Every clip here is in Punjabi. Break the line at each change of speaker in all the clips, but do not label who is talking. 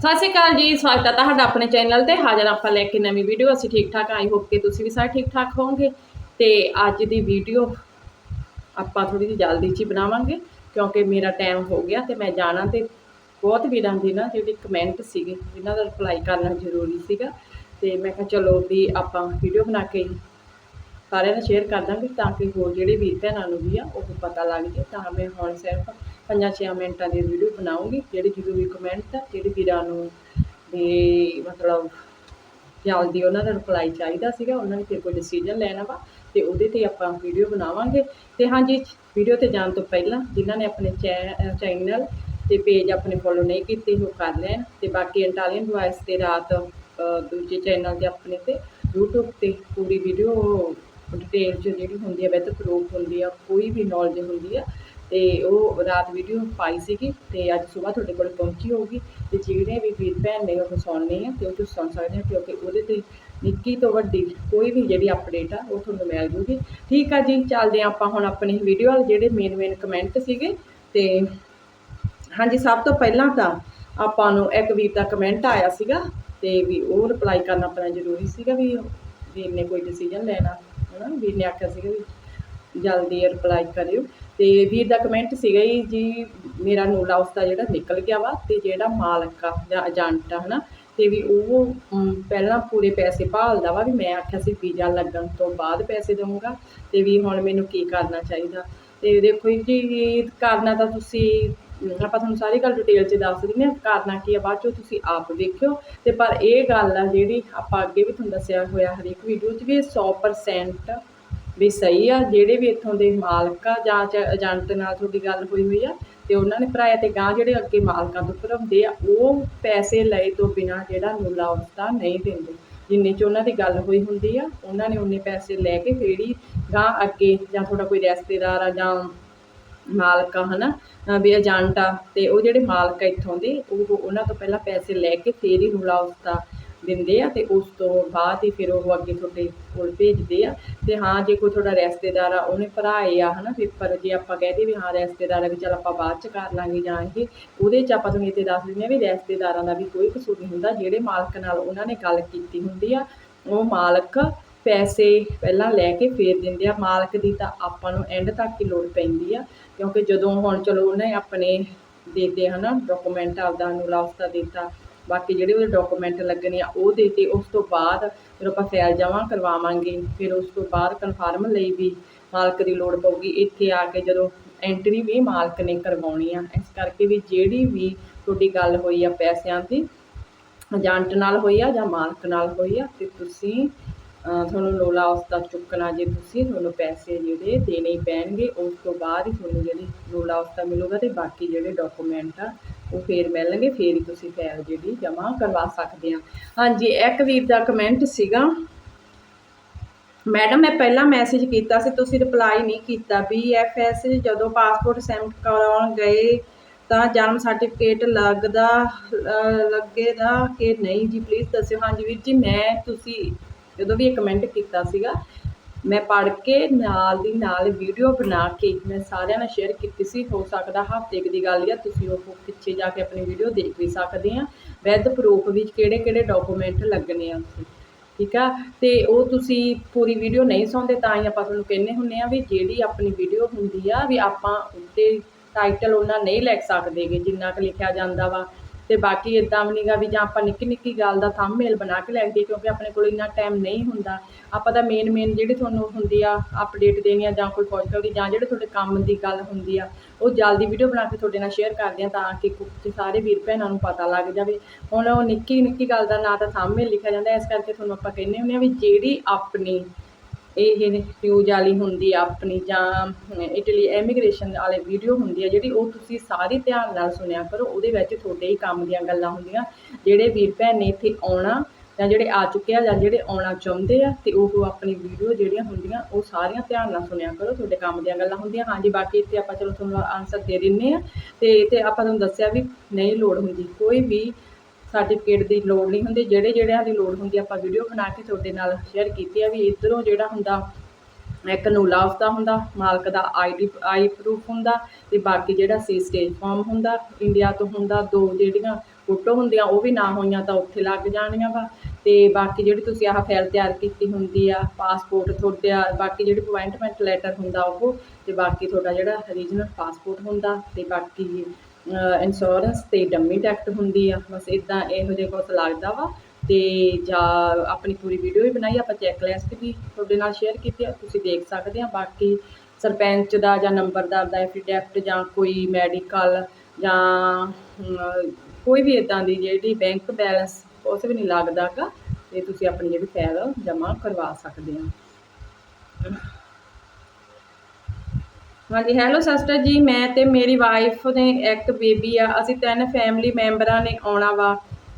ਸਤਿ ਸ਼੍ਰੀ ਅਕਾਲ ਜੀ, ਸਵਾਗਤ ਹੈ ਤੁਹਾਡਾ ਆਪਣੇ ਚੈਨਲ ਤੇ। ਹਾਜ਼ਰ ਆਪਾਂ ਲੈ ਕੇ ਨਵੀਂ ਵੀਡੀਓ, ਅਸੀਂ ਠੀਕ ਠਾਕ ਆਈ ਹੋਪ ਕਿ ਤੁਸੀਂ ਵੀ ਸਾਰੇ ਠੀਕ ਠਾਕ ਹੋਵੋਗੇ। ਤੇ ਅੱਜ ਦੀ ਵੀਡੀਓ ਆਪਾਂ ਥੋੜੀ ਜਿਹੀ ਜਲਦੀ 'ਚ ਹੀ ਬਣਾਵਾਂਗੇ, ਕਿਉਂਕਿ ਮੇਰਾ ਟਾਈਮ ਹੋ ਗਿਆ ਤੇ ਮੈਂ ਜਾਣਾ ਤੇ ਬਹੁਤ ਵੀਰਾਂ ਦੀ ਨਾ ਜਿਹੜੇ ਕਮੈਂਟ ਸੀਗੇ ਜਿਨ੍ਹਾਂ ਦਾ ਰਿਪਲਾਈ ਕਰਨਾ ਜ਼ਰੂਰੀ ਸੀਗਾ। ਤੇ ਮੈਂ ਕਿਹਾ ਚਲੋ ਵੀ ਆਪਾਂ ਵੀਡੀਓ ਬਣਾ ਕੇ ਸਾਰਿਆਂ ਨੂੰ ਸ਼ੇਅਰ ਕਰ ਦਾਂਗੇ ਤਾਂ ਕਿ ਹੋਰ ਜਿਹੜੇ ਵੀਰ ਭੈਣਾਂ ਨੂੰ ਵੀ ਆ, ਉਹ ਪਤਾ ਲੱਗ ਜੇ ਤਾਂ ਮੈਂ ਹੁਣ ਸਿਰਫ ਪੰਜਾਂ ਛੇ ਮਿੰਟਾਂ ਦੀ ਵੀਡੀਓ ਬਣਾਉਂਗੀ, ਜਿਹੜੀ ਜ਼ਰੂਰੀ ਕਮੈਂਟ ਆ, ਜਿਹੜੇ ਵੀਰਾਂ ਨੂੰ ਵੀ ਮਤਲਬ ਜਲਦੀ ਉਹਨਾਂ ਦਾ ਰਿਪਲਾਈ ਚਾਹੀਦਾ ਸੀਗਾ, ਉਹਨਾਂ ਨੇ ਫਿਰ ਕੋਈ ਡਿਸੀਜਨ ਲੈਣਾ ਵਾ, ਤੇ ਉਹਦੇ ਤੇ ਆਪਾਂ ਵੀਡੀਓ ਬਣਾਵਾਂਗੇ। ਤੇ ਹਾਂਜੀ ਵੀਡੀਓ ਤੇ ਜਾਣ ਤੋਂ ਪਹਿਲਾਂ ਜਿਨ੍ਹਾਂ ਨੇ ਆਪਣੇ ਚੈਨਲ ਤੇ ਪੇਜ ਆਪਣੇ ਫੋਲੋ ਨਹੀਂ ਕੀਤੇ, ਉਹ ਕਰ ਲੈਣ। ਤੇ ਬਾਕੀ ਇੰਟਾਲੀਅਨ ਵੌਇਸ ਤੇ ਰਾਤ ਦੂਜੇ ਚੈਨਲ ਤੇ ਆਪਣੇ ਤੇ, YouTube ਤੇ ਪੂਰੀ ਵੀਡੀਓ ਡਿਟੇਲ ਚ ਜਿਹੜੀ ਹੁੰਦੀ ਹੈ ਵਿਦ ਪ੍ਰੂਫ ਹੁੰਦੀ ਆ, ਕੋਈ ਵੀ ਨੌਲੇਜ ਹੁੰਦੀ ਆ ਤੇ ਉਹ ਰਾਤ ਵੀਡੀਓ ਪਾਈ ਸੀਗੀ ਤੇ ਅੱਜ ਸਵੇਰ ਤੁਹਾਡੇ ਕੋਲ ਪਹੁੰਚੀ ਹੋਊਗੀ ਤੇ ਜਿਹੜੇ ਵੀ ਵੀਰ ਭੈਣ ਨੇ ਉਹ ਸੁਣਨੀ ਆ ਤੇ ਉਹ ਤੁਸੀਂ ਸੁਣ ਸਕਦੇ ਹੋ ਕਿਉਂਕਿ ਉਹਦੇ ਤੇ ਨਿੱਕੀ ਤੋਂ ਵੱਡੀ ਕੋਈ ਵੀ ਜਿਹੜੀ ਅਪਡੇਟ ਆ, ਉਹ ਤੁਹਾਨੂੰ ਮਿਲ ਜੂਗੀ। ਠੀਕ ਆ ਜੀ, ਚੱਲਦੇ ਆ ਆਪਾਂ ਹੁਣ ਆਪਣੀ ਵੀਡੀਓ ਵਾਲੇ ਜਿਹੜੇ ਮੇਨ ਮੇਨ ਕਮੈਂਟ ਸੀਗੇ ਤੇ ਹਾਂਜੀ, ਸਭ ਤੋਂ ਪਹਿਲਾਂ ਤਾਂ ਆਪਾਂ ਨੂੰ ਇੱਕ ਵੀਰ ਦਾ ਕਮੈਂਟ ਆਇਆ ਸੀਗਾ ਤੇ ਵੀ ਉਹ ਰਿਪਲਾਈ ਕਰਨਾ ਆਪਣਾ ਜ਼ਰੂਰੀ ਸੀਗਾ ਵੀ ਵੀਰ ਨੇ ਕੋਈ ਡਿਸੀਜਨ ਲੈਣਾ, ਹਨਾ? ਵੀਰ ਨੇ ਆਖਿਆ ਸੀਗਾ ਵੀ ਜਲਦੀ ਰਿਪਲਾਈ ਕਰਿਓ। ਤੇ ਵੀਰ ਦਾ ਕਮੈਂਟ ਸੀਗਾ ਹੀ ਜੀ ਮੇਰਾ ਨੂਲਾ ਉਸ ਦਾ ਜਿਹੜਾ ਨਿਕਲ ਗਿਆ ਵਾ ਤੇ ਜਿਹੜਾ ਮਾਲਕ ਆ ਜਾਂ ਏਜੰਟ ਆ, ਹਨਾ, ਤੇ ਵੀ ਉਹ ਪਹਿਲਾਂ ਪੂਰੇ ਪੈਸੇ ਭਾਲਦਾ ਵਾ ਵੀ ਮੈਂ ਆਖਿਆ ਸੀ ਵੀਜ਼ਾ ਲੱਗਣ ਤੋਂ ਬਾਅਦ ਪੈਸੇ ਦਊਂਗਾ ਤੇ ਵੀ ਹੁਣ ਮੈਨੂੰ ਕੀ ਕਰਨਾ ਚਾਹੀਦਾ। ਤੇ ਦੇਖੋ ਜੀ ਕਰਨਾ ਤਾਂ ਤੁਸੀਂ ਆਪਾਂ ਤੁਹਾਨੂੰ ਸਾਰੀ ਗੱਲ ਡਿਟੇਲ 'ਚ ਦੱਸ ਦਿੰਦੇ ਹਾਂ, ਕਰਨਾ ਕੀ ਆ, ਬਾਅਦ 'ਚੋਂ ਤੁਸੀਂ ਆਪ ਵੇਖਿਓ। ਤੇ ਪਰ ਇਹ ਗੱਲ ਆ ਜਿਹੜੀ ਆਪਾਂ ਅੱਗੇ ਵੀ ਤੁਹਾਨੂੰ ਦੱਸਿਆ ਹੋਇਆ ਹਰੇਕ ਵੀਡੀਓ 'ਚ ਵੀ ਇਹ 100% ਵੀ ਸਹੀ ਆ, ਜਿਹੜੇ ਵੀ ਇੱਥੋਂ ਦੇ ਮਾਲਕ ਆ ਜਾਂ ਏਜੰਟ ਨਾਲ ਤੁਹਾਡੀ ਗੱਲ ਹੋਈ ਹੋਈ ਆ, ਤੇ ਉਹਨਾਂ ਨੇ ਭਰਾਇਆ ਤੇ ਗਾਂ ਜਿਹੜੇ ਅੱਗੇ ਮਾਲਕਾਂ ਤੋਂ ਭਰਾਉਂਦੇ ਆ, ਉਹ ਪੈਸੇ ਲਏ ਤੋਂ ਬਿਨਾ ਜਿਹੜਾ ਨੂਲਾ ਉਸਦਾ ਨਹੀਂ ਦਿੰਦੇ। ਜਿੰਨੇ ਚ ਉਹਨਾਂ ਦੀ ਗੱਲ ਹੋਈ ਹੁੰਦੀ ਆ, ਉਹਨਾਂ ਨੇ ਉਹਨੇ ਪੈਸੇ ਲੈ ਕੇ ਫੇਰ ਹੀ ਗਾਂ ਅੱਗੇ ਜਾਂ ਤੁਹਾਡਾ ਕੋਈ ਰਿਸ਼ਤੇਦਾਰ ਆ ਜਾਂ ਮਾਲਕ ਆ, ਹਨਾ, ਅਹ ਵੀ ਏਜੰਟ ਆ, ਤੇ ਉਹ ਜਿਹੜੇ ਮਾਲਕ ਆ ਇੱਥੋਂ ਦੇ, ਉਹ ਉਹਨਾਂ ਤੋਂ ਪਹਿਲਾਂ ਪੈਸੇ ਲੈ ਕੇ ਫੇਰ ਹੀ ਰੂਲਾ ਉਸਦਾ ਦਿੰਦੇ ਆ ਤੇ ਉਸ ਤੋਂ ਬਾਅਦ ਹੀ ਫਿਰ ਉਹ ਅੱਗੇ ਤੁਹਾਡੇ ਕੋਲ ਭੇਜਦੇ ਆ। ਤੇ ਹਾਂ, ਜੇ ਕੋਈ ਤੁਹਾਡਾ ਰਿਸ਼ਤੇਦਾਰ ਆ, ਉਹਨੇ ਭਰਾਏ ਆ, ਹਨਾ ਪੇਪਰ ਜੇ ਆਪਾਂ ਕਹਦੇ ਵੀ ਹਾਂ, ਰਿਸ਼ਤੇਦਾਰ ਆ ਵੀ ਚਲ ਆਪਾਂ ਬਾਅਦ ਚ ਕਰ ਲਾਂਗੇ ਜਾਂ ਇਹ, ਉਹਦੇ ਚ ਆਪਾਂ ਤੁਹਾਨੂੰ ਇੱਥੇ ਦੱਸ ਦਿੰਦੇ ਆ ਵੀ ਰਿਸ਼ਤੇਦਾਰਾਂ ਦਾ ਵੀ ਕੋਈ ਕਸੂਰ ਨਹੀਂ ਹੁੰਦਾ। ਜਿਹੜੇ ਮਾਲਕ ਨਾਲ ਉਹਨਾਂ ਨੇ ਗੱਲ ਕੀਤੀ ਹੁੰਦੀ ਆ, ਉਹ ਮਾਲਕ ਪੈਸੇ ਪਹਿਲਾਂ ਲੈ ਕੇ ਫੇਰ ਦਿੰਦੇ ਆ। ਮਾਲਕ ਦੀ ਤਾਂ ਆਪਾਂ ਨੂੰ ਐਂਡ ਤੱਕ ਹੀ ਲੋੜ ਪੈਂਦੀ ਆ, ਕਿਉਂਕਿ ਜਦੋਂ ਹੁਣ ਚਲੋ ਉਹਨੇ ਆਪਣੇ ਦੇਤੇ, ਹਨਾ ਡਾਕੂਮੈਂਟ ਆਪਦਾ ਨੂੰ ਲਾਸਤਾ ਦਿੱਤਾ। ਬਾਕੀ ਜਿਹੜੇ ਉਹਦੇ ਡਾਕੂਮੈਂਟ ਲੱਗਣੇ ਆ, ਉਹ ਦੇ ਤੇ ਉਸ ਤੋਂ ਬਾਅਦ ਫਿਰ ਆਪਾਂ ਫਾਈਲ ਜਮ੍ਹਾਂ ਕਰਵਾਵਾਂਗੇ। ਫਿਰ ਉਸ ਤੋਂ ਬਾਅਦ ਕਨਫਰਮ ਲਈ ਵੀ ਮਾਲਕ ਦੀ ਲੋੜ ਪਊਗੀ। ਇੱਥੇ ਆ ਕੇ ਜਦੋਂ ਐਂਟਰੀ ਵੀ ਮਾਲਕ ਨੇ ਕਰਵਾਉਣੀ ਆ, ਇਸ ਕਰਕੇ ਵੀ ਜਿਹੜੀ ਵੀ ਤੁਹਾਡੀ ਗੱਲ ਹੋਈ ਆ ਪੈਸਿਆਂ ਦੀ ਏਜੰਟ ਨਾਲ ਹੋਈ ਆ ਜਾਂ ਮਾਲਕ ਨਾਲ ਹੋਈ ਆ, ਤੇ ਤੁਸੀਂ ਤੁਹਾਨੂੰ ਲੋਲਾ ਉਸ ਦਾ ਚੁੱਕਣਾ ਜੇ ਤੁਸੀਂ, ਤੁਹਾਨੂੰ ਪੈਸੇ ਜਿਹੜੇ ਦੇਣੇ ਪੈਣਗੇ, ਉਸ ਤੋਂ ਬਾਅਦ ਹੀ ਤੁਹਾਨੂੰ ਜਿਹੜੀ ਲੋਲਾ ਉਸ ਦਾ ਮਿਲੂਗਾ ਤੇ ਬਾਕੀ ਜਿਹੜੇ ਡਾਕੂਮੈਂਟ ਆ ਉਹ ਫੇਰ ਮਿਲਣਗੇ, ਫੇਰ ਹੀ ਤੁਸੀਂ ਫਾਈਲ ਜਿਹੜੀ ਜਮ੍ਹਾਂ ਕਰਵਾ ਸਕਦੇ ਆ। ਹਾਂਜੀ, ਇੱਕ ਵੀਰ ਦਾ ਕਮੈਂਟ ਸੀਗਾ ਮੈਡਮ ਮੈਂ ਪਹਿਲਾਂ ਮੈਸੇਜ ਕੀਤਾ ਸੀ, ਤੁਸੀਂ ਰਿਪਲਾਈ ਨਹੀਂ ਕੀਤਾ। ਬੀਐਫਐਸ ਜਦੋਂ ਪਾਸਪੋਰਟ ਸੈਂਡ ਕਰਾਉਣ ਗਏ ਤਾਂ ਜਨਮ ਸਰਟੀਫਿਕੇਟ ਲੱਗਦਾ, ਅਹ ਲੱਗੇਦਾ ਕਿ ਨਹੀਂ? ਜੀ ਪਲੀਜ਼ ਦੱਸਿਓ। ਹਾਂਜੀ, ਵੀਰ ਜੀ, ਮੈਂ ਤੁਸੀਂ, ਜਦੋਂ ਵੀ ਇਹ ਕਮੈਂਟ ਕੀਤਾ ਸੀਗਾ ਮੈਂ ਪੜ੍ਹ ਕੇ ਨਾਲ ਦੀ ਨਾਲ ਵੀਡੀਓ ਬਣਾ ਕੇ ਮੈਂ ਸਾਰਿਆਂ ਨਾਲ ਸ਼ੇਅਰ ਕੀਤੀ ਸੀ। ਹੋ ਸਕਦਾ ਹਫ਼ਤੇ ਕੁ ਦੀ ਗੱਲ ਆ, ਤੁਸੀਂ ਉਹ ਪਿੱਛੇ ਜਾ ਕੇ ਆਪਣੀ ਵੀਡੀਓ ਦੇਖ ਵੀ ਸਕਦੇ ਆ। ਵਿਦ ਪ੍ਰੂਫ ਵਿੱਚ ਕਿਹੜੇ ਕਿਹੜੇ ਡਾਕੂਮੈਂਟ ਲੱਗਣੇ ਆ ਉੱਥੇ। ਠੀਕ ਆ? ਤੇ ਉਹ ਤੁਸੀਂ ਪੂਰੀ ਵੀਡੀਓ ਨਹੀਂ ਸੁਣਦੇ, ਤਾਂ ਹੀ ਆਪਾਂ ਤੁਹਾਨੂੰ ਕਹਿੰਦੇ ਹੁੰਨੇ ਆ ਵੀ ਜਿਹੜੀ ਆਪਣੀ ਵੀਡੀਓ ਹੁੰਦੀ ਆ, ਵੀ ਆਪਾਂ ਉੱਤੇ ਟਾਈਟਲ ਉਹਨਾਂ ਨਹੀਂ ਲਿਖ ਸਕਦੇਗੇ ਜਿੰਨਾ ਕੁ ਲਿਖਿਆ ਜਾਂਦਾ ਵਾ। ਤੇ ਬਾਕੀ ਇਦਾਂ ਵੀ ਨਹੀਂਗਾ ਵੀ ਜਾਂ ਆਪਾਂ ਨਿੱਕੀ ਨਿੱਕੀ ਗੱਲ ਦਾ ਥੰਬਨੇਲ ਬਣਾ ਕੇ ਲੈ ਦਈਏ ਕਿਉਂਕਿ ਆਪਣੇ ਕੋਲ ਇੰਨਾ ਟਾਈਮ ਨਹੀਂ ਹੁੰਦਾ। ਆਪਾਂ ਤਾਂ ਮੇਨ ਮੇਨ ਜਿਹੜੀ ਤੁਹਾਨੂੰ ਹੁੰਦੀ ਆ ਅਪਡੇਟ ਦੇਣੀ ਆ ਜਾਂ ਕੋਈ ਪੋਸਟਲ ਦੀ ਜਾਂ ਜਿਹੜੇ ਤੁਹਾਡੇ ਕੰਮ ਦੀ ਗੱਲ ਹੁੰਦੀ ਆ, ਉਹ ਜਲਦੀ ਵੀਡੀਓ ਬਣਾ ਕੇ ਤੁਹਾਡੇ ਨਾਲ ਸ਼ੇਅਰ ਕਰਦੇ ਆ ਤਾਂ ਕਿ ਸਾਰੇ ਵੀਰ ਭੈਣਾਂ ਨੂੰ ਪਤਾ ਲੱਗ ਜਾਵੇ। ਹੁਣ ਉਹ ਨਿੱਕੀ ਨਿੱਕੀ ਗੱਲ ਦਾ ਨਾਂ ਤਾਂ ਥੰਬਨੇਲ ਲਿਖਿਆ ਜਾਂਦਾ, ਇਸ ਕਰਕੇ ਤੁਹਾਨੂੰ ਆਪਾਂ ਕਹਿੰਦੇ ਹੁੰਦੇ ਆ ਵੀ ਜਿਹੜੀ ਆਪਣੀ ਇਹ ਨਿਊਜ਼ ਵਾਲੀ ਹੁੰਦੀ ਆ, ਆਪਣੀ ਜਾਂ ਇਟਲੀ ਐਮੀਗ੍ਰੇਸ਼ਨ ਵਾਲੇ ਵੀਡੀਓ ਹੁੰਦੀ ਆ, ਜਿਹੜੀ ਉਹ ਤੁਸੀਂ ਸਾਰੀ ਧਿਆਨ ਨਾਲ ਸੁਣਿਆ ਕਰੋ, ਉਹਦੇ ਵਿੱਚ ਤੁਹਾਡੇ ਹੀ ਕੰਮ ਦੀਆਂ ਗੱਲਾਂ ਹੁੰਦੀਆਂ। ਜਿਹੜੇ ਵੀਰ ਭੈਣ ਨੇ ਇੱਥੇ ਆਉਣਾ, ਜਾਂ ਜਿਹੜੇ ਆ ਚੁੱਕੇ ਆ, ਜਾਂ ਜਿਹੜੇ ਆਉਣਾ ਚਾਹੁੰਦੇ ਆ, ਤੇ ਉਹ ਆਪਣੀ ਵੀਡੀਓ ਜਿਹੜੀਆਂ ਹੁੰਦੀਆਂ, ਉਹ ਸਾਰੀਆਂ ਧਿਆਨ ਨਾਲ ਸੁਣਿਆ ਕਰੋ, ਤੁਹਾਡੇ ਕੰਮ ਦੀਆਂ ਗੱਲਾਂ ਹੁੰਦੀਆਂ। ਹਾਂਜੀ, ਬਾਕੀ ਇੱਥੇ ਆਪਾਂ ਚਲੋ ਤੁਹਾਨੂੰ ਆਨਸਰ ਦੇ ਦਿੰਨੇ ਆ, ਤੇ ਤੇ ਆਪਾਂ ਤੁਹਾਨੂੰ ਦੱਸਿਆ ਵੀ ਨਹੀਂ ਲੋੜ ਹੁੰਦੀ। ਕੋਈ ਵੀ ਸਰਟੀਫਿਕੇਟ ਦੀ ਲੋੜ ਨਹੀਂ ਹੁੰਦੀ, ਜਿਹੜੇ ਜਿਹੜਿਆਂ ਦੀ ਲੋੜ ਹੁੰਦੀ ਆਪਾਂ ਵੀਡੀਓ ਬਣਾ ਕੇ ਤੁਹਾਡੇ ਨਾਲ ਸ਼ੇਅਰ ਕੀਤੀ ਆ ਵੀ ਇਧਰੋਂ ਜਿਹੜਾ ਹੁੰਦਾ, ਇੱਕ ਨੂਲਾ ਉਸਦਾ ਹੁੰਦਾ, ਮਾਲਕ ਦਾ ਆਈਡੀ ਆਈ ਪ੍ਰੂਫ ਹੁੰਦਾ ਤੇ ਬਾਕੀ ਜਿਹੜਾ ਸੀ ਸਟੇਜ ਫਾਰਮ ਹੁੰਦਾ ਇੰਡੀਆ ਤੋਂ ਹੁੰਦਾ, ਦੋ ਜਿਹੜੀਆਂ ਫੋਟੋ ਹੁੰਦੀਆਂ ਉਹ ਵੀ ਨਾ ਹੋਈਆਂ ਤਾਂ ਉੱਥੇ ਲੱਗ ਜਾਣੀਆਂ ਵਾ। ਤੇ ਬਾਕੀ ਜਿਹੜੀ ਤੁਸੀਂ ਆਹ ਫਾਈਲ ਤਿਆਰ ਕੀਤੀ ਹੁੰਦੀ ਆ ਪਾਸਪੋਰਟ ਤੁਹਾਡਾ ਬਾਕੀ ਜਿਹੜੀ ਅਪਾਇੰਟਮੈਂਟ ਲੈਟਰ ਹੁੰਦਾ ਉਹ, ਤੇ ਬਾਕੀ ਤੁਹਾਡਾ ਜਿਹੜਾ ਰੀਜਨਲ ਪਾਸਪੋਰਟ ਹੁੰਦਾ, ਤੇ ਬਾਕੀ ਇੰਸ਼ੋਰੈਂਸ ਤੇ ਡੰਮੀ ਟੈਕਟ ਹੁੰਦੀ ਆ। ਬਸ ਇਦਾਂ ਇਹੋ ਜਿਹਾ ਕੁਝ ਲੱਗਦਾ ਵਾ। ਤੇ ਜਾਂ ਆਪਣੀ ਪੂਰੀ ਵੀਡੀਓ ਵੀ ਬਣਾਈ, ਆਪਾਂ ਚੈੱਕ ਲਿਸਟ ਵੀ ਤੁਹਾਡੇ ਨਾਲ ਸ਼ੇਅਰ ਕੀਤੀ ਆ। ਤੁਸੀਂ ਦੇਖ ਸਕਦੇ ਆ। ਬਾਕੀ ਸਰਪੰਚ ਦਾ ਜਾਂ ਨੰਬਰਦਾਰ ਦਾ ਐਫੀਡੈਵਿਟ ਜਾਂ ਕੋਈ ਮੈਡੀਕਲ ਜਾਂ ਕੋਈ ਵੀ ਇਦਾਂ ਦੀ ਜਿਹੜੀ ਬੈਂਕ ਬੈਲੈਂਸ ਕੁਛ ਵੀ ਨਹੀਂ ਲੱਗਦਾਗਾ ਤੇ ਤੁਸੀਂ ਆਪਣੀ ਜਿਹੜੀ ਫਾਈਲ ਜਮ੍ਹਾਂ ਕਰਵਾ ਸਕਦੇ ਆ। ਹਾਂਜੀ ਹੈਲੋ ਸਿਸਟਰ ਜੀ, ਮੈਂ ਤੇ ਮੇਰੀ ਵਾਈਫ ਨੇ ਇੱਕ ਬੇਬੀ ਆ, ਅਸੀਂ ਤਿੰਨ ਫੈਮਿਲੀ ਮੈਂਬਰਾਂ ਨੇ ਆਉਣਾ ਵਾ।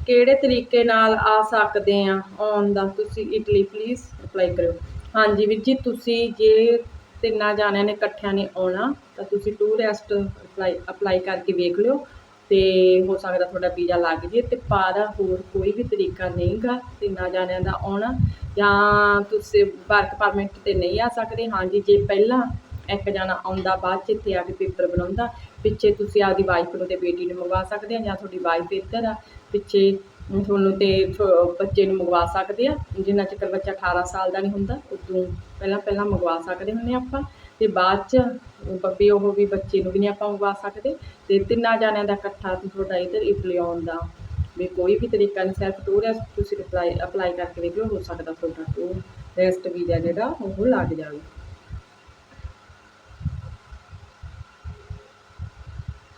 ਕਿਹੜੇ ਤਰੀਕੇ ਨਾਲ ਆ ਸਕਦੇ ਆ ਆਉਣ ਦਾ? ਤੁਸੀਂ ਇਟਲੀ ਪਲੀਜ਼ ਅਪਲਾਈ ਕਰਿਓ। ਹਾਂਜੀ ਵੀਰ ਜੀ, ਤੁਸੀਂ ਜੇ ਤਿੰਨਾਂ ਜਾਣਿਆਂ ਨੇ ਇਕੱਠਿਆਂ ਨੇ ਆਉਣਾ, ਤਾਂ ਤੁਸੀਂ ਟੂਰਿਸਟ ਅਪਲਾਈ ਅਪਲਾਈ ਕਰਕੇ ਵੇਖ ਲਿਓ। ਤੇ ਹੋ ਸਕਦਾ ਤੁਹਾਡਾ ਵੀਜ਼ਾ ਲੱਗ ਜੇ ਤੇ ਪਰ ਹੋਰ ਕੋਈ ਵੀ ਤਰੀਕਾ ਨਹੀਂਗਾ ਤਿੰਨਾਂ ਜਾਣਿਆਂ ਦਾ ਆਉਣਾ। ਜਾਂ ਤੁਸੀਂ ਵਰਕ ਪਰਮਿਟ ਤੇ ਨਹੀਂ ਆ ਸਕਦੇ। ਹਾਂਜੀ, ਜੇ ਪਹਿਲਾਂ ਇੱਕ ਜਣਾ ਆਉਂਦਾ ਬਾਅਦ ਚ ਇੱਥੇ ਆ ਕੇ ਪੇਪਰ ਬਣਾਉਂਦਾ, ਪਿੱਛੇ ਤੁਸੀਂ ਆਪਦੀ ਵਾਈਫ ਨੂੰ ਤੇ ਬੇਟੀ ਨੂੰ ਮੰਗਵਾ ਸਕਦੇ ਆ ਜਾਂ ਤੁਹਾਡੀ ਵਾਈਫ ਇੱਧਰ ਆ, ਪਿੱਛੇ ਤੁਹਾਨੂੰ ਤੇ ਛੋ- ਬੱਚੇ ਨੂੰ ਮੰਗਵਾ ਸਕਦੇ ਆ, ਜਿੰਨਾ ਚਿਰ ਬੱਚਾ 18 ਸਾਲ ਦਾ ਨਹੀਂ ਹੁੰਦਾ, ਉਦੋਂ ਪਹਿਲਾਂ ਪਹਿਲਾਂ ਮੰਗਵਾ ਸਕਦੇ ਹੁੰਦੇ ਆਪਾਂ, ਤੇ ਬਾਅਦ ਚ ਬੱਬੀ ਉਹ ਵੀ ਬੱਚੇ ਨੂੰ ਵੀ ਨਹੀਂ ਆਪਾਂ ਮੰਗਵਾ ਸਕਦੇ, ਤੇ ਤਿੰਨਾਂ ਜਾਣਿਆਂ ਦਾ ਇਕੱਠਾ ਤੁਹਾਡਾ ਇੱਧਰ ਇਟਲੀ ਆਉਣ ਦਾ, ਵੀ ਕੋਈ ਵੀ ਤਰੀਕਾ ਨਹੀਂ ਸਿਰਫ ਟੂਰਿਸਟ ਤੁਸੀਂ ਅਪਲਾਈ ਅਪਲਾਈ ਕਰਕੇ ਵੇਖ ਲਓ ਹੋ ਸਕਦਾ ਤੁਹਾਡਾ ਟੂਰਿਸਟ ਵੀਜ਼ਾ ਜਿਹੜਾ ਉਹ ਲੱਗ ਜਾਵੇ।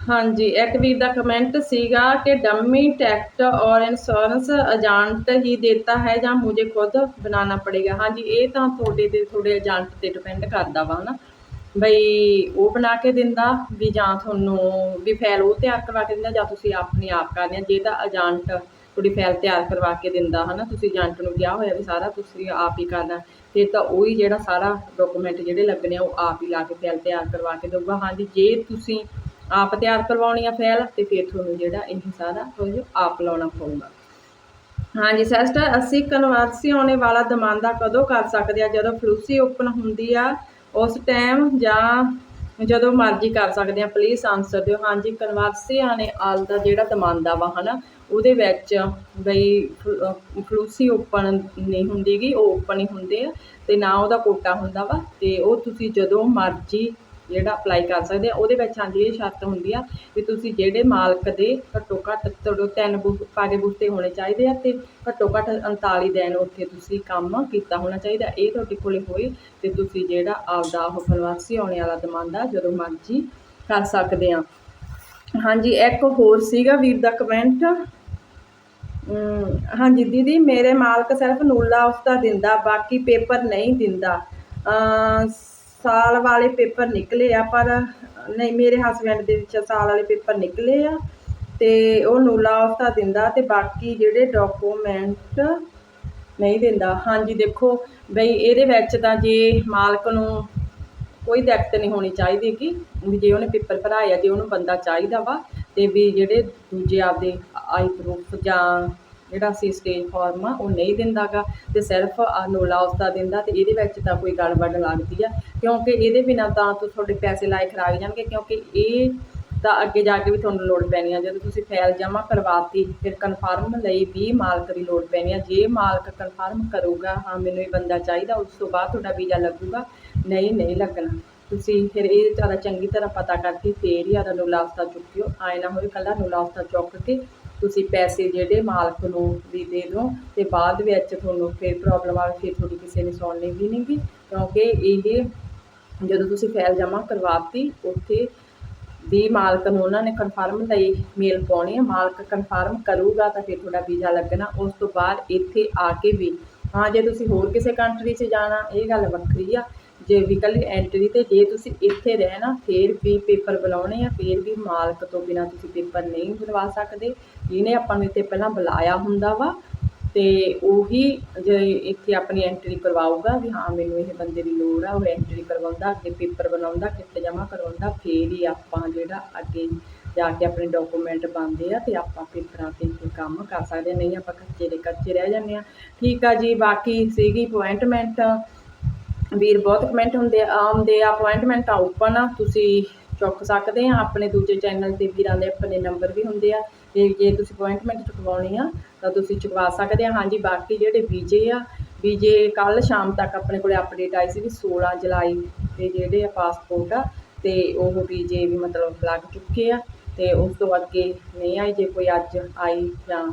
ਹਾਂਜੀ, ਇੱਕ ਵੀਰ ਦਾ ਕਮੈਂਟ ਸੀਗਾ ਕਿ ਡੰਮੀ ਟੈਕਟ ਔਰ ਇੰਸ਼ੋਰੈਂਸ ਏਜੰਟ ਹੀ ਦੇਤਾ ਹੈ ਜਾਂ ਮੁਝੇ ਖੁਦ ਬਣਾਉਣਾ ਪੜੇਗਾ। ਹਾਂਜੀ, ਇਹ ਤਾਂ ਤੁਹਾਡੇ ਤੇ, ਤੁਹਾਡੇ ਏਜੰਟ ਤੇ ਡਿਪੈਂਡ ਕਰਦਾ ਵਾ ਨਾ। ਬਈ ਉਹ ਬਣਾ ਕੇ ਦਿੰਦਾ ਵੀ ਜਾਂ ਤੁਹਾਨੂੰ ਵੀ ਫਾਈਲ ਉਹ ਤਿਆਰ ਕਰਵਾ ਕੇ ਦਿੰਦਾ ਜਾਂ ਤੁਸੀਂ ਆਪਣੇ ਆਪ ਕਰਦੇ ਆ ਜੇ ਤਾਂ ਏਜੰਟ ਤੁਹਾਡੀ ਫਾਈਲ ਤਿਆਰ ਕਰਵਾ ਕੇ ਦਿੰਦਾ ਹਨਾ, ਤੁਸੀਂ ਏਜੰਟ ਨੂੰ ਕਿਹਾ ਹੋਇਆ ਵੀ ਸਾਰਾ ਤੁਸੀਂ ਆਪ ਹੀ ਕਰਨਾ। ਫਿਰ ਤਾਂ ਉਹੀ ਜਿਹੜਾ ਸਾਰਾ ਡਾਕੂਮੈਂਟ ਜਿਹੜੇ ਲੱਗਣੇ ਆ, ਉਹ ਆਪ ਹੀ ਲਾ ਕੇ ਫਾਈਲ ਤਿਆਰ ਕਰਵਾ ਕੇ ਦਊਗਾ। ਹਾਂਜੀ, ਜੇ ਤੁਸੀਂ ਆਪ ਤਿਆਰ ਕਰਵਾਉਣੀ ਆ ਫੈਲ ਤੇ ਫਿਰ ਤੁਹਾਨੂੰ ਜਿਹੜਾ ਇਹ ਸਾਰਾ ਕੁਝ ਆਪ ਲਾਉਣਾ ਪਊਗਾ। ਹਾਂਜੀ, ਸਿਸਟਰ, ਅਸੀਂ ਕਨਵਰਸੀ ਆਉਣੇ ਵਾਲਾ ਦਮਾਂਦਾ ਕਦੋਂ ਕਰ ਸਕਦੇ ਆ? ਜਦੋਂ ਫਲੂਸੀ ਓਪਨ ਹੁੰਦੀ ਆ, ਉਸ ਟਾਈਮ ਜਾਂ ਜਦੋਂ ਮਰਜ਼ੀ ਕਰ ਸਕਦੇ ਆ? ਪਲੀਜ਼ ਆਨਸਰ ਦਿਓ। ਹਾਂਜੀ ਕਨਵਰਸੀ ਆਣੇ ਆਲ ਦਾ ਜਿਹੜਾ ਦਮਾਂਦਾ ਵਾ, ਹਨਾ, ਉਹਦੇ ਵਿੱਚ ਬਈ ਫਲੂਸੀ ਓਪਨ ਨਹੀਂ ਹੁੰਦੀਗੀ ਉਹ ਓਪਨ ਹੀ ਹੁੰਦੇ ਆ ਤੇ ਨਾ ਉਹਦਾ ਕੋਟਾ ਹੁੰਦਾ ਵਾ ਤੇ ਉਹ ਤੁਸੀਂ ਜਦੋਂ ਮਰਜ਼ੀ ਜਿਹੜਾ ਅਪਲਾਈ ਕਰ ਸਕਦੇ ਆ, ਉਹਦੇ ਵਿੱਚ ਹਾਂਜੀ, ਇਹ ਸ਼ਰਤ ਹੁੰਦੀ ਆ ਵੀ ਤੁਸੀਂ ਜਿਹੜੇ ਮਾਲਕ ਦੇ ਘੱਟੋ ਘੱਟ ਤੁਹਾਡੇ ਤਿੰਨ ਬੂ ਪਾਗੇ ਬੂਟੇ ਹੋਣੇ ਚਾਹੀਦੇ ਆ ਤੇ ਘੱਟੋ ਘੱਟ 39 ਦਿਨ ਉੱਥੇ ਤੁਸੀਂ ਕੰਮ ਕੀਤਾ ਹੋਣਾ ਚਾਹੀਦਾ। ਇਹ ਤੁਹਾਡੇ ਕੋਲੇ ਹੋਏ ਤੇ ਤੁਸੀਂ ਜਿਹੜਾ ਆਪਦਾ ਉਹ ਪ੍ਰਵਾਸੀ ਆਉਣੇ ਵਾਲਾ ਦਮਾਂਦਾ ਜਦੋਂ ਮਰਜ਼ੀ ਕਰ ਸਕਦੇ ਆ। ਹਾਂਜੀ, ਇੱਕ ਹੋਰ ਸੀਗਾ ਵੀਰ ਦਾ ਕਮੈਂਟ ਹਾਂਜੀ ਦੀਦੀ, ਮੇਰੇ ਮਾਲਕ ਸਿਰਫ ਨੂਲਾ ਉਸਦਾ ਦਿੰਦਾ, ਬਾਕੀ ਪੇਪਰ ਨਹੀਂ ਦਿੰਦਾ। ਸਾਲ ਵਾਲੇ ਪੇਪਰ ਨਿਕਲੇ ਆ, ਪਰ ਨਹੀਂ, ਮੇਰੇ ਹਸਬੰਡ ਦੇ ਵਿੱਚ ਸਾਲ ਵਾਲੇ ਪੇਪਰ ਨਿਕਲੇ ਆ ਤੇ ਉਹ ਨੂਲਾ ਉਸਦਾ ਦਿੰਦਾ ਤੇ ਬਾਕੀ ਜਿਹੜੇ ਡਾਕੂਮੈਂਟ ਨਹੀਂ ਦਿੰਦਾ। ਹਾਂਜੀ, ਦੇਖੋ ਬਈ ਇਹਦੇ ਵਿੱਚ ਤਾਂ ਜੇ ਮਾਲਕ ਨੂੰ ਕੋਈ ਦਿੱਕਤ ਨਹੀਂ ਹੋਣੀ ਚਾਹੀਦੀ ਕਿ ਜੇ ਉਹਨੇ ਪੇਪਰ ਭਰਾਏ ਆ, ਜੇ ਉਹਨੂੰ ਬੰਦਾ ਚਾਹੀਦਾ ਵਾ ਤੇ ਵੀ ਜਿਹੜੇ ਦੂਜੇ ਆਪਦੇ ਆਈ ਪ੍ਰੂਫ ਜਾਂ ਜਿਹੜਾ ਸੀ ਸਟੇਜ ਫਾਰਮ ਆ, ਉਹ ਨਹੀਂ ਦਿੰਦਾਗਾ ਤੇ ਸਿਰਫ ਨੋਲਾ ਉਸਦਾ ਦਿੰਦਾ ਤੇ ਇਹਦੇ ਵਿੱਚ ਤਾਂ ਕੋਈ ਗੜਬੜ ਲੱਗਦੀ ਆ। ਕਿਉਂਕਿ ਇਹਦੇ ਬਿਨਾਂ ਤਾਂ ਤੁਹਾਡੇ ਪੈਸੇ ਲਾਏ ਖਰਾਬ ਜਾਣਗੇ, ਕਿਉਂਕਿ ਇਹ ਤਾਂ ਅੱਗੇ ਜਾ ਕੇ ਵੀ ਤੁਹਾਨੂੰ ਲੋੜ ਪੈਣੀ ਆ। ਜਦੋਂ ਤੁਸੀਂ ਫਾਈਲ ਜਮ੍ਹਾਂ ਕਰਵਾਤੀ, ਫਿਰ ਕਨਫਰਮ ਲਈ ਵੀ ਮਾਲਕ ਦੀ ਲੋੜ ਪੈਣੀ ਆ। ਜੇ ਮਾਲਕ ਕਨਫਰਮ ਕਰੂਗਾ, ਹਾਂ, ਮੈਨੂੰ ਇਹ ਬੰਦਾ ਚਾਹੀਦਾ, ਉਸ ਤੋਂ ਬਾਅਦ ਤੁਹਾਡਾ ਵੀਜ਼ਾ ਲੱਗੂਗਾ। ਨਹੀਂ ਨਹੀਂ ਲੱਗਣਾ। ਤੁਸੀਂ ਫਿਰ ਇਹ ਜ਼ਿਆਦਾ ਚੰਗੀ ਤਰ੍ਹਾਂ ਪਤਾ ਕਰਕੇ ਫੇਰ ਹੀ ਆਦਾ ਨੁਲਾਸਤਾ ਚੁੱਕਿਓ। ਆਏ ਨਾ ਹੋਵੇ ਕੱਲਾ ਨੁਲਾਸਤਾ ਚੁੱਕ ਕੇ ਤੁਸੀਂ ਪੈਸੇ ਜਿਹੜੇ ਮਾਲਕ ਨੂੰ ਵੀ ਦੇ ਦਿਓ ਤੇ ਬਾਅਦ ਵਿੱਚ ਤੁਹਾਨੂੰ ਫਿਰ ਪ੍ਰੋਬਲਮ ਆਵੇ, ਫਿਰ ਤੁਹਾਡੀ ਕਿਸੇ ਨੇ ਸੁਣਨੀ ਵੀ ਨਹੀਂਗੀ ਕਿਉਂਕਿ ਇਹ ਜਦੋਂ ਤੁਸੀਂ ਫਾਈਲ ਜਮ੍ਹਾਂ ਕਰਵਾਤੀ, ਉੱਥੇ ਵੀ ਮਾਲਕ ਨੂੰ ਉਹਨਾਂ ਨੇ ਕਨਫਰਮ ਲਈ ਮੇਲ ਪਾਉਣੀ ਹੈ ਮਾਲਕ ਕਨਫਰਮ ਕਰੂਗਾ ਤਾਂ ਫਿਰ ਤੁਹਾਡਾ ਵੀਜ਼ਾ ਲੱਗਣਾ। ਉਸ ਤੋਂ ਬਾਅਦ ਇੱਥੇ ਆ ਕੇ ਵੀ, ਹਾਂ, ਜੇ ਤੁਸੀਂ ਹੋਰ ਕਿਸੇ ਕੰਟਰੀ 'ਚ ਜਾਣਾ, ਇਹ ਗੱਲ ਵੱਖਰੀ ਆ। ਜੇ ਵੀ ਕੱਲੀ ਐਂਟਰੀ ਤੇ ਜੇ ਤੁਸੀਂ ਇੱਥੇ ਰਹਿਣਾ, ਫਿਰ ਵੀ ਪੇਪਰ ਬੁਲਾਉਣੇ ਆ, ਫਿਰ ਵੀ ਮਾਲਕ ਤੋਂ ਬਿਨਾ ਤੁਸੀਂ ਪੇਪਰ ਨਹੀਂ ਬੁਲਵਾ ਸਕਦੇ। ਜਿਹਨੇ ਆਪਾਂ ਨੂੰ ਇੱਥੇ ਪਹਿਲਾਂ ਬੁਲਾਇਆ ਹੁੰਦਾ ਵਾ, ਤੇ ਉਹੀ ਜੇ ਇੱਥੇ ਆਪਣੀ ਐਂਟਰੀ ਕਰਵਾਊਗਾ ਵੀ ਹਾਂ, ਮੈਨੂੰ ਇਹ ਬੰਦੇ ਦੀ ਲੋੜ ਆ, ਉਹ ਐਂਟਰੀ ਕਰਵਾਉਂਦਾ, ਅੱਗੇ ਪੇਪਰ ਬਣਾਉਂਦਾ ਕਿੱਥੇ ਜਮ੍ਹਾਂ ਕਰਵਾਉਂਦਾ, ਫੇਰ ਹੀ ਆਪਾਂ ਜਿਹੜਾ ਅੱਗੇ ਜਾ ਕੇ ਆਪਣੇ ਡਾਕੂਮੈਂਟ ਬਣਦੇ ਆ ਤੇ ਆਪਾਂ ਪੇਪਰਾਂ ਤੇ ਇੱਥੇ ਕੰਮ ਕਰ ਸਕਦੇ ਹਾਂ। ਨਹੀਂ ਆਪਾਂ ਕੱਚੇ ਦੇ ਕੱਚੇ ਰਹਿ ਜਾਂਦੇ ਆ। ਠੀਕ ਆ ਜੀ, ਬਾਕੀ ਸੀਗੀ ਅਪੁਆਇੰਟਮੈਂਟ ਵੀਰ ਬਹੁਤ ਕਮੈਂਟ ਹੁੰਦੇ ਆ ਆਉਂਦੇ ਆ ਅਪੁਆਇੰਟਮੈਂਟਾਂ ਓਪਨ ਆ, ਤੁਸੀਂ ਚੁੱਕ ਸਕਦੇ ਆ, ਆਪਣੇ ਦੂਜੇ ਚੈਨਲ ਤੇ ਵੀਰਾਂ ਦੇ ਆਪਣੇ ਨੰਬਰ ਵੀ ਹੁੰਦੇ ਆ ਤੇ ਜੇ ਤੁਸੀਂ ਅਪਾਇੰਟਮੈਂਟ ਚੁਕਵਾਉਣੀ ਆ, ਤਾਂ ਤੁਸੀਂ ਚੁਕਵਾ ਸਕਦੇ ਆ, ਹਾਂਜੀ, ਬਾਕੀ ਜਿਹੜੇ ਵੀਜੇ ਆ ਵੀਜੇ ਕੱਲ ਸ਼ਾਮ ਤੱਕ ਆਪਣੇ ਕੋਲੇ ਅਪਡੇਟ ਆਈ ਸੀ ਵੀ 16 ਜੁਲਾਈ ਦੇ ਜਿਹੜੇ ਆ ਪਾਸਪੋਰਟ ਆ, ਤੇ ਉਹ ਵੀਜੇ ਵੀ ਮਤਲਬ ਲੱਗ ਚੁੱਕੇ ਆ, ਤੇ ਉਸ ਤੋਂ ਅੱਗੇ ਨਹੀਂ ਆਈ ਜੇ ਕੋਈ ਅੱਜ ਆਈ ਜਾਂ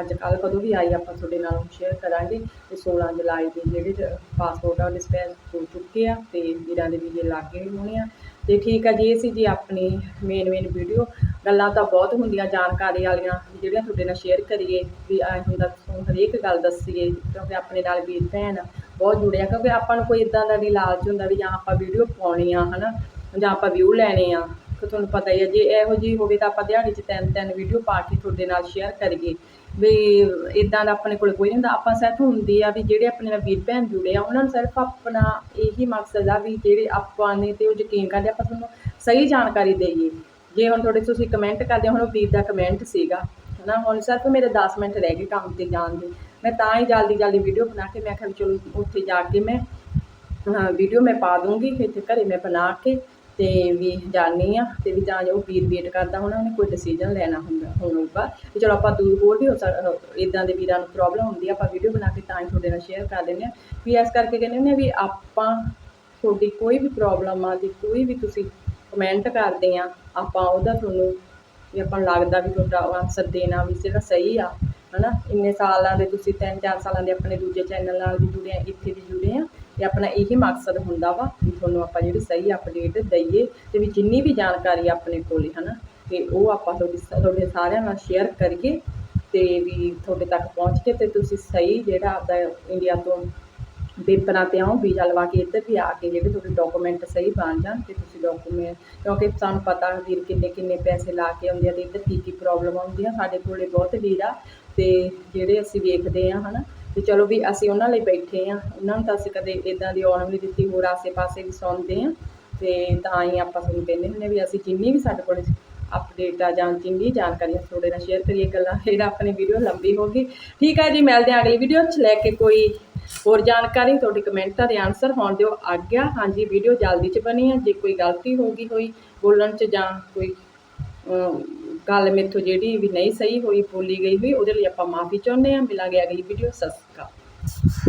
ਅੱਜ ਕੱਲ ਕਦੋਂ ਵੀ ਆਈ ਆਪਾਂ ਤੁਹਾਡੇ ਨਾਲ ਸ਼ੇਅਰ ਕਰਾਂਗੇ ਤੇ 16 ਜੁਲਾਈ ਦੇ ਜਿਹੜੇ ਪਾਸਪੋਰਟ ਆ ਡਿਸਪੈਚ ਹੋ ਚੁੱਕੇ ਆ ਤੇ ਵੀਰਾਂ ਦੇ ਵੀਜ਼ੇ ਲੱਗ ਗਏ ਹੋਣੇ ਆ। ਤੇ ਠੀਕ ਆ ਜੀ, ਇਹ ਸੀ ਜੀ ਆਪਣੀ ਮੇਨ ਮੇਨ ਵੀਡੀਓ ਗੱਲਾਂ ਤਾਂ ਬਹੁਤ ਹੁੰਦੀਆਂ ਜਾਣਕਾਰੀ ਵਾਲੀਆਂ ਜਿਹੜੀਆਂ ਤੁਹਾਡੇ ਨਾਲ ਸ਼ੇਅਰ ਕਰੀਏ, ਵੀ ਐ ਹੁੰਦਾ ਤੁਹਾਨੂੰ ਹਰੇਕ ਗੱਲ ਦੱਸੀਏ, ਕਿਉਂਕਿ ਆਪਣੇ ਨਾਲ ਵੀਰ ਭੈਣ ਬਹੁਤ ਜੁੜਿਆ ਕਿਉਂਕਿ ਆਪਾਂ ਨੂੰ ਕੋਈ ਇਦਾਂ ਦਾ ਨਹੀਂ ਲਾਲਚ ਹੁੰਦਾ ਵੀ ਜਾਂ ਆਪਾਂ ਵੀਡੀਓ ਪਾਉਣੀ ਆ, ਹਨਾ, ਜਾਂ ਆਪਾਂ ਵਿਊ ਲੈਣੇ ਆ। ਕਿ ਤੁਹਾਨੂੰ ਪਤਾ ਹੀ ਹੈ ਜੇ ਇਹੋ ਜਿਹੀ ਹੋਵੇ ਤਾਂ ਆਪਾਂ ਦਿਹਾੜੀ 'ਚ ਤਿੰਨ ਤਿੰਨ ਵੀਡੀਓ ਪਾ ਕੇ ਤੁਹਾਡੇ ਨਾਲ ਸ਼ੇਅਰ ਕਰੀਏ। ਵੀ ਇਦਾਂ ਦਾ ਆਪਣੇ ਕੋਲ ਕੋਈ ਨਹੀਂ ਹੁੰਦਾ। ਆਪਾਂ ਸਿਰਫ ਹੁੰਦੀ ਆ ਵੀ ਜਿਹੜੇ ਆਪਣੇ ਨਾਲ ਵੀਰ ਭੈਣ ਜੁੜੇ ਆ ਉਹਨਾਂ ਨੂੰ ਸਿਰਫ ਆਪਣਾ ਇਹੀ ਮਕਸਦ ਆ ਵੀ ਜਿਹੜੇ ਆਪਾਂ ਨੇ ਤੇ ਉਹ ਯਕੀਨ ਕਰਦੇ ਆਪਾਂ ਤੁਹਾਨੂੰ ਸਹੀ ਜਾਣਕਾਰੀ ਦੇਈਏ। ਜੇ ਹੁਣ ਤੁਹਾਡੇ ਤੁਸੀਂ ਕਮੈਂਟ ਕਰਦੇ ਹੋ, ਹੁਣ ਉਹ ਵੀਰ ਦਾ ਕਮੈਂਟ ਸੀਗਾ ਹਨਾ? ਹੁਣ ਸਿਰਫ ਮੇਰੇ 10 ਮਿੰਟ ਰਹਿ ਗਏ ਕੰਮ ਤੇ ਜਾਣ ਦੇ। ਮੈਂ ਤਾਂ ਹੀ ਜਲਦੀ ਜਲਦੀ ਵੀਡੀਓ ਬਣਾ ਕੇ ਮੈਂ ਕਿਹਾ ਵੀ ਚਲੋ ਉੱਥੇ ਜਾ ਕੇ ਮੈਂ ਵੀਡੀਓ ਮੈਂ ਪਾ ਦੂੰਗੀ ਇੱਥੇ ਘਰੇ ਮੈਂ ਬਣਾ ਕੇ ਤੇ ਵੀ ਜਾਣੀ ਆ ਤੇ ਵੀ ਜਾਂ ਜੋ ਵੀਰ ਵੇਟ ਕਰਦਾ ਹੋਣਾ, ਉਹਨੇ ਕੋਈ ਡਿਸੀਜਨ ਲੈਣਾ ਹੁੰਦਾ ਹੋਊਗਾ ਤੇ ਚਲੋ ਆਪਾਂ ਦੂਰ ਹੋਰ ਵੀ ਹੋ ਸਕ ਇਦਾਂ ਦੇ ਵੀਰਾਂ ਨੂੰ ਪ੍ਰੋਬਲਮ ਹੁੰਦੀ ਆ, ਆਪਾਂ ਵੀਡੀਓ ਬਣਾ ਕੇ ਤਾਂ ਹੀ ਤੁਹਾਡੇ ਨਾਲ ਸ਼ੇਅਰ ਕਰ ਦਿੰਦੇ ਆ। ਵੀ ਇਸ ਕਰਕੇ ਕਹਿੰਦੇ ਹੁੰਦੇ ਆ ਵੀ ਆਪਾਂ ਤੁਹਾਡੀ ਕੋਈ ਵੀ ਪ੍ਰੋਬਲਮ ਆ ਜੀ ਕੋਈ ਵੀ ਤੁਸੀਂ ਕਮੈਂਟ ਕਰਦੇ ਆ, ਆਪਾਂ ਉਹਦਾ ਤੁਹਾਨੂੰ ਵੀ ਆਪਾਂ ਨੂੰ ਲੱਗਦਾ ਵੀ ਤੁਹਾਡਾ ਆਨਸਰ ਦੇਣਾ ਵੀ ਜਿਹੜਾ ਸਹੀ ਆ, ਹਨਾ? ਇੰਨੇ ਸਾਲਾਂ ਦੇ ਤੁਸੀਂ ਤਿੰਨ ਚਾਰ ਸਾਲਾਂ ਦੇ ਆਪਣੇ ਦੂਜੇ ਚੈਨਲ ਨਾਲ ਵੀ ਜੁੜੇ ਆ, ਇੱਥੇ ਵੀ ਜੁੜੇ ਆ। ਤੇ ਆਪਣਾ ਇਹੀ ਮਕਸਦ ਹੁੰਦਾ ਵਾ ਵੀ ਤੁਹਾਨੂੰ ਆਪਾਂ ਜਿਹੜੀ ਸਹੀ ਅਪਡੇਟ ਦਈਏ ਤੇ ਵੀ ਜਿੰਨੀ ਵੀ ਜਾਣਕਾਰੀ ਆਪਣੇ ਕੋਲੇ ਹਨਾ ਤੇ ਉਹ ਆਪਾਂ ਤੁਹਾਡੀ ਤੁਹਾਡੇ ਸਾਰਿਆਂ ਨਾਲ ਸ਼ੇਅਰ ਕਰੀਏ ਤੇ ਵੀ ਤੁਹਾਡੇ ਤੱਕ ਪਹੁੰਚ ਕੇ ਤੇ ਤੁਸੀਂ ਸਹੀ ਜਿਹੜਾ ਆਪਦਾ ਇੰਡੀਆ ਤੋਂ ਪੇਪਰਾਂ ਤੇ ਆਓ, ਵੀਜ਼ਾ ਲਵਾ ਕੇ ਇੱਧਰ ਵੀ ਆ ਕੇ ਜਿਹੜੇ ਤੁਹਾਡੇ ਡਾਕੂਮੈਂਟ ਸਹੀ ਬਣ ਜਾਣ ਤੇ ਤੁਸੀਂ ਡਾਕੂਮੈਂਟ ਕਿਉਂਕਿ ਸਾਨੂੰ ਪਤਾ ਵੀਰ ਕਿੰਨੇ ਕਿੰਨੇ ਪੈਸੇ ਲਾ ਕੇ ਆਉਂਦੇ ਆ ਤੇ ਇੱਧਰ ਕੀ ਕੀ ਪ੍ਰੋਬਲਮ ਆਉਂਦੀ ਆ ਸਾਡੇ ਕੋਲੇ ਬਹੁਤ ਵੀਰ ਆ ਤੇ ਜਿਹੜੇ ਅਸੀਂ ਵੇਖਦੇ ਆ, ਹਨਾ ਤੇ ਚਲੋ ਵੀ ਅਸੀਂ ਉਹਨਾਂ ਲਈ ਬੈਠੇ ਆ ਉਹਨਾਂ ਨੂੰ ਤਾਂ ਅਸੀਂ ਕਦੇ ਇਦਾਂ ਦੀ ਆਉਣ ਵੀ ਦਿੱਤੀ, ਹੋਰ ਆਸੇ-ਪਾਸੇ ਵੀ ਸੌਂਦੇ ਆ ਤੇ ਤਾਂ ਹੀ ਆਪਾਂ ਤੁਹਾਨੂੰ ਕਹਿੰਦੇ ਹੁੰਦੇ ਵੀ ਅਸੀਂ ਜਿੰਨੀ ਵੀ ਸਾਡੇ ਕੋਲ ਅਪਡੇਟ ਆ ਜਾਂ ਜਿੰਨੀ ਜਾਣਕਾਰੀ ਤੁਹਾਡੇ ਨਾਲ ਸ਼ੇਅਰ ਕਰੀਏ ਗੱਲਾਂ। ਫਿਰ ਆਪਣੀ ਵੀਡੀਓ ਲੰਬੀ ਹੋ ਗਈ। ਠੀਕ ਹੈ ਜੀ, ਮਿਲਦੇ ਹਾਂ ਅਗਲੀ ਵੀਡੀਓ 'ਚ ਲੈ ਕੇ ਕੋਈ ਹੋਰ ਜਾਣਕਾਰੀ, ਤੁਹਾਡੇ ਕਮੈਂਟਾਂ ਦੇ ਆਨਸਰ ਹੋਣ ਦਿਓ ਆਗਿਆ। ਹਾਂਜੀ ਵੀਡੀਓ ਜਲਦੀ 'ਚ ਬਣੀ ਆ। ਜੇ ਕੋਈ ਗਲਤੀ ਹੋ ਗਈ ਹੋਈ ਬੋਲਣ 'ਚ ਜਾਂ ਕੋਈ ਗੱਲ ਮੇਥੋਂ ਜਿਹੜੀ ਵੀ ਨਹੀਂ ਸਹੀ ਹੋਈ, ਬੋਲੀ ਗਈ ਹੋਈ, ਉਹਦੇ ਲਈ ਆਪਾਂ ਮਾਫੀ ਚਾਹੁੰਦੇ ਹਾਂ। ਮਿਲਾਂਗੇ ਅਗਲੀ ਵੀਡੀਓ ਸਤਿ ਸ਼੍ਰੀ ਅਕਾਲ।